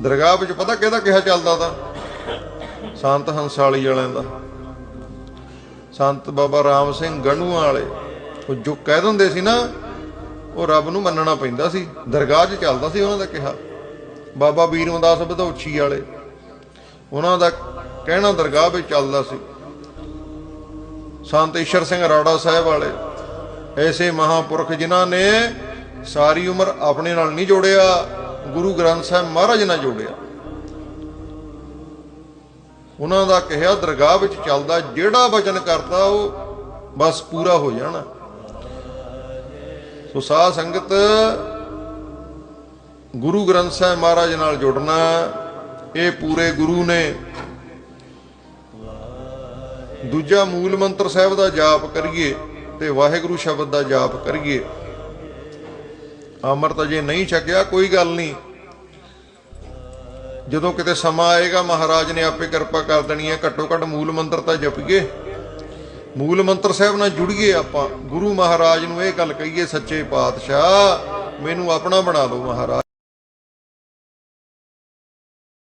ਦਰਗਾਹ ਵਿੱਚ ਪਤਾ ਕਿਹਦਾ ਕਿਹਾ ਚੱਲਦਾ ਤਾਂ? ਸੰਤ ਹੰਸਾਲੀ ਵਾਲਿਆਂ ਦਾ। ਸੰਤ ਬਾਬਾ ਰਾਮ ਸਿੰਘ ਗਣੂਆਂ ਵਾਲੇ। ਉਹ ਜੋ ਕਹਿ ਦਿੰਦੇ ਸੀ ਨਾ, ਉਹ ਰੱਬ ਨੂੰ ਮੰਨਣਾ ਪੈਂਦਾ ਸੀ। ਦਰਗਾਹ 'ਚ ਚੱਲਦਾ ਸੀ ਉਹਨਾਂ ਦਾ ਕਿਹਾ। ਬਾਬਾ ਵੀਰਮਦਾਸ ਬਧੌਛੀ ਵਾਲੇ। ਉਹਨਾਂ ਦਾ ਕਹਿਣਾ ਦਰਗਾਹ ਵਿੱਚ ਚੱਲਦਾ ਸੀ। ਸੰਤ ਈਸ਼ਰ ਸਿੰਘ ਰਾੜਾ ਸਾਹਿਬ ਵਾਲੇ। ਐਸੇ ਮਹਾਪੁਰਖ ਜਿਨ੍ਹਾਂ ਨੇ ਸਾਰੀ ਉਮਰ ਆਪਣੇ ਨਾਲ ਨਹੀਂ ਜੋੜਿਆ। ਗੁਰੂ ਗ੍ਰੰਥ ਸਾਹਿਬ ਮਹਾਰਾਜ ਨਾਲ ਜੋੜਿਆ। ਉਹਨਾਂ ਦਾ ਕਿਹਾ, ਦਰਗਾਹ ਵਿੱਚ ਚੱਲਦਾ, ਜਿਹੜਾ ਵਚਨ ਕਰਦਾ, ਉਹ ਬਸ ਪੂਰਾ ਹੋ ਜਾਣਾ। ਸੋ ਸਾਧ ਸੰਗਤ, ਗੁਰੂ ਗ੍ਰੰਥ ਸਾਹਿਬ ਮਹਾਰਾਜ ਨਾਲ ਜੁੜਨਾ, ਇਹ ਪੂਰੇ ਗੁਰੂ ਨੇ। ਦੂਜਾ ਮੂਲ ਮੰਤਰ ਸਾਹਿਬ ਦਾ ਜਾਪ ਕਰੀਏ ਤੇ ਵਾਹਿਗੁਰੂ ਸ਼ਬਦ ਦਾ ਜਾਪ ਕਰੀਏ। ਅੰਮ੍ਰਿਤ ਅਜੇ ਨਹੀਂ ਛਕਿਆ, ਕੋਈ ਗੱਲ ਨਹੀਂ। ਜਦੋਂ ਕਿਤੇ ਸਮਾਂ ਆਏਗਾ, ਮਹਾਰਾਜ ਨੇ ਆਪੇ ਕਿਰਪਾ ਕਰ ਦੇਣੀ ਹੈ। ਘੱਟੋ ਘੱਟ ਮੂਲ ਮੰਤਰ ਤਾਂ ਜਪੀਏ ਮੂਲ ਮੰਤਰ ਸਾਹਿਬ ਨਾਲ ਜੁੜੀਏ ਆਪਾਂ। ਗੁਰੂ ਮਹਾਰਾਜ ਨੂੰ ਇਹ ਗੱਲ ਕਹੀਏ, ਸੱਚੇ ਪਾਤਸ਼ਾਹ, ਮੈਨੂੰ ਆਪਣਾ ਬਣਾ ਲਓ ਮਹਾਰਾਜ।